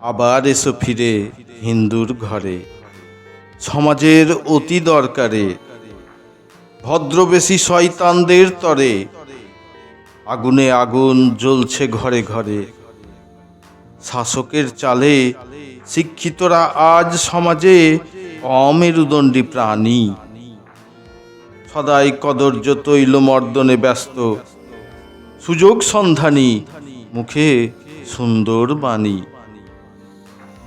আবার এসো ফিরে হিন্দুর ঘরে। সমাজের অতি দরকারে, ভদ্রবেশী শয়তানদের তরে। আগুনে আগুন জ্বলছে ঘরে ঘরে। শাসকের চালে শিক্ষিতরা আজ সমাজে অমেরুদণ্ডী প্রাণী। সদাই কদর্য তৈল মর্দনে ব্যস্ত। সুযোগ সন্ধানী, মুখে সুন্দর বাণী।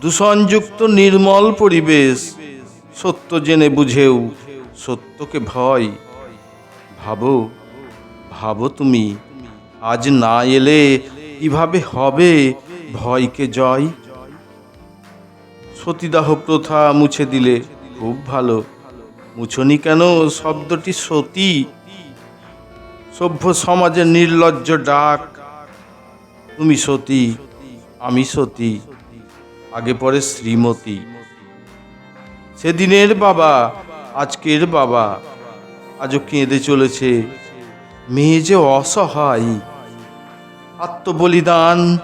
দূষণযুক্ত নির্মল পরিবেশ, সত্য জেনে বুঝেও সত্যকে ভয়। ভাবো ভাবো তুমি, আজ না এলে কীভাবে হবে ভয়কে জয়? সতীদাহ প্রথা মুছে দিলে খুব ভালো। মুছনি কেন শব্দটি সতী? সভ্য সমাজের নির্লজ্জ ডাক, তুমি সতী, আমি সতী। আগে পরে শ্রীমতী। সেদিনের বাবা, আজকের বাবা, আজও কেঁদে চলেছে। মেয়ে যে অসহায়। আত্মবলিদান,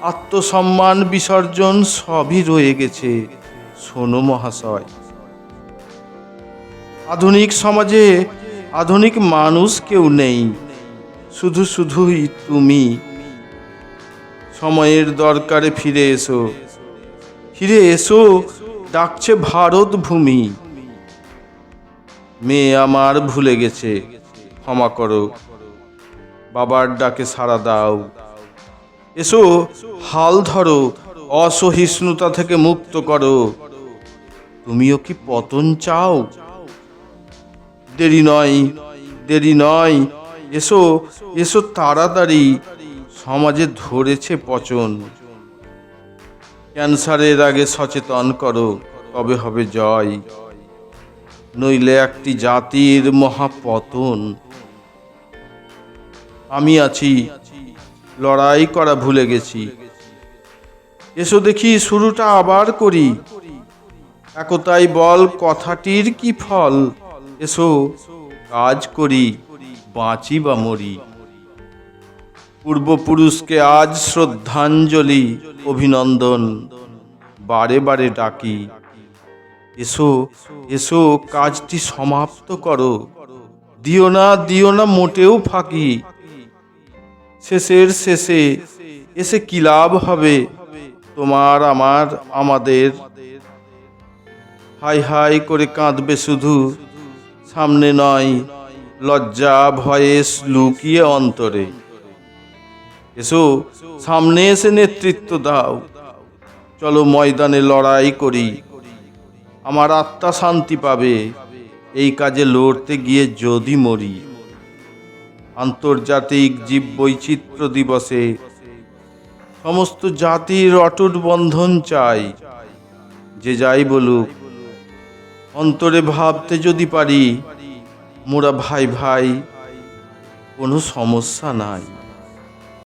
আত্মসম্মান, বিসর্জন সবই রয়ে গেছে, শোনো মহাশয়। আধুনিক সমাজে আধুনিক মানুষ কেউ নেই, শুধু শুধুই তুমি। সময়ের দরকারে ফিরে এসো। ফিরে এসো, ডাকছে ভারত ভূমি। মেয়ে আমার ভুলে গেছে, ক্ষমা করো। বাবার ডাকে সাড়া দাও। এসো, হাল ধরো, অসহিষ্ণুতা থেকে মুক্ত করো। তুমিও কি পতন চাও? দেরি নয় দেরি নয়। এসো এসো তাড়াতাড়ি। সমাজে ধরেছে পচন। ক্যান্সারের আগে সচেতন করো, তবে হবে জয়। নইলে একটি জাতির মহাপতন। আমি আছি, লড়াই করা ভুলে গেছি। এসো দেখি শুরুটা আবার করি। একতাই বল, কথাটির কি ফল? এসো, কাজ করি, বাঁচি বা মরি। পূর্বপুরুষকে আজ শ্রদ্ধাঞ্জলি, অভিনন্দন। বারে বারে ডাকি। এসো এসো, কাজটি সমাপ্ত করো। দিও না দিও না, মোটেও ফাঁকি। শেষের শেষে এসে কি লাভ হবে? তোমার, আমার, আমাদের। হাই হাই করে কাঁদবে শুধু। সামনে নয়, লজ্জা, ভয়ে লুকিয়ে অন্তরে। এসো, সামনে এসে নেতৃত্ব দাও। চলো ময়দানে লড়াই করি। আমার আত্মা শান্তি পাবে। এই কাজে লড়তে গিয়ে যদি মরি। আন্তর্জাতিক জীব বৈচিত্র্য দিবসে সমস্ত জাতির অটুট বন্ধন চাই। যে যাই বলুক, অন্তরে ভাবতে যদি পারি, মোরা ভাই ভাই, কোনো সমস্যা নাই।